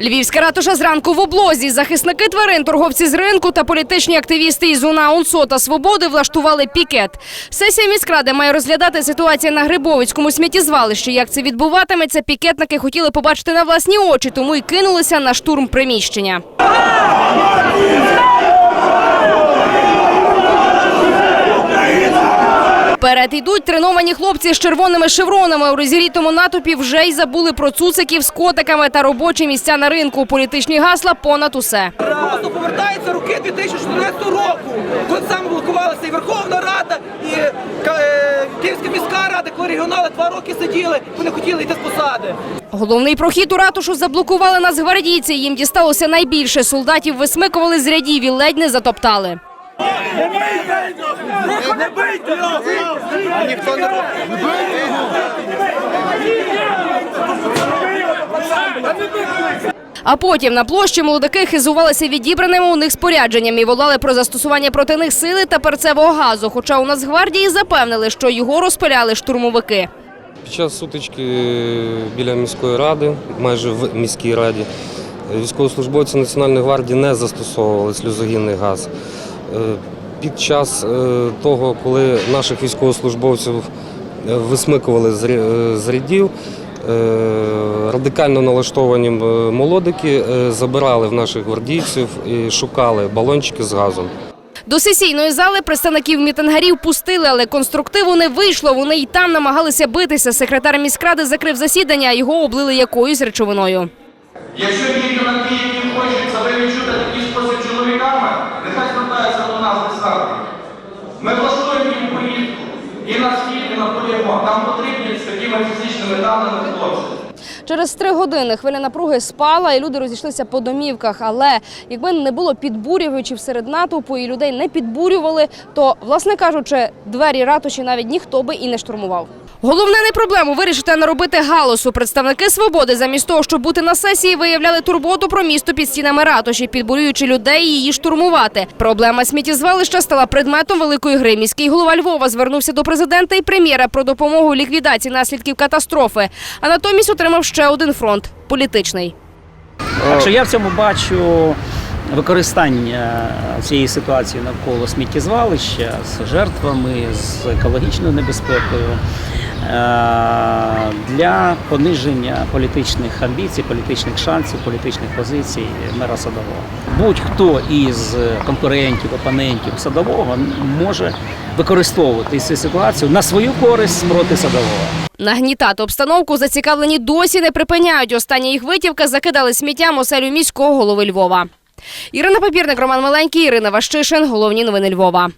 Львівська ратуша зранку в облозі. Захисники тварин, торговці з ринку та політичні активісти із УНА УНСО та Свободи влаштували пікет. Сесія міськради має розглядати ситуацію на Грибовицькому сміттєзвалищі. Як це відбуватиметься, пікетники хотіли побачити на власні очі, тому й кинулися на штурм приміщення. Вперед йдуть треновані хлопці з червоними шевронами. У розігрітому натовпі вже й забули про цуциків з котиками та робочі місця на ринку. Політичні гасла понад усе. Просто повертаються роки 2014 року, коли саме блокувалася і Верховна Рада, і е, Київська міська рада, коли регіонали два роки сиділи, вони хотіли йти з посади. Головний прохід у ратушу заблокували нацгвардійці. Їм дісталося найбільше. Солдатів висмикували з рядів і ледь не затоптали. Не бийте! Ніхто не А потім на площі молодики хизувалися відібраними у них спорядженням і волали про застосування проти них сили та перцевого газу. Хоча у Нацгвардії запевнили, що його розпиляли штурмовики. Під час сутички біля міської ради, майже в міській раді, військовослужбовці Національної гвардії не застосовували сльозогінний газ. Під час е, того, коли наших військовослужбовців е, висмикували з е, рядів, радикально налаштовані молодики забирали в наших гвардійців і шукали балончики з газом. До сесійної зали представників мітингарів пустили, але конструктиву не вийшло. Вони й там намагалися битися. Секретар міськради закрив засідання, а його облили якоюсь речовиною. Якщо нас. Ми влаштуємо їм поїздку і на схід, і на полігон. Там потрібні з такими фізичними даними хлопці. Через три години хвиля напруги спала, і люди розійшлися по домівках. Але якби не було підбурювачів серед натовпу і людей не підбурювали, то, власне кажучи, двері ратуші навіть ніхто би і не штурмував. Головне не проблему вирішити, а не робити галасу. Представники свободи, замість того, щоб бути на сесії, виявляли турботу про місто під стінами ратуші, підбурюючи людей її штурмувати. Проблема сміттєзвалища стала предметом великої гри. Міський голова Львова звернувся до президента і прем'єра про допомогу у ліквідації наслідків катастрофи. А натомість отримав ще один фронт політичний. Так що я в цьому бачу використання цієї ситуації навколо сміттєзвалища з жертвами, з екологічною небезпекою е, для пониження політичних амбіцій, політичних шансів, політичних позицій мера Садового. Будь-хто із конкурентів, опонентів Садового може використовувати цю ситуацію на свою користь проти Садового. Нагнітати обстановку зацікавлені досі не припиняють. Остання їх витівка закидали сміттям оселю міського голови Львова. Ірина Папірник, Роман Маленький, Ірина Ващишин. Головні новини Львова.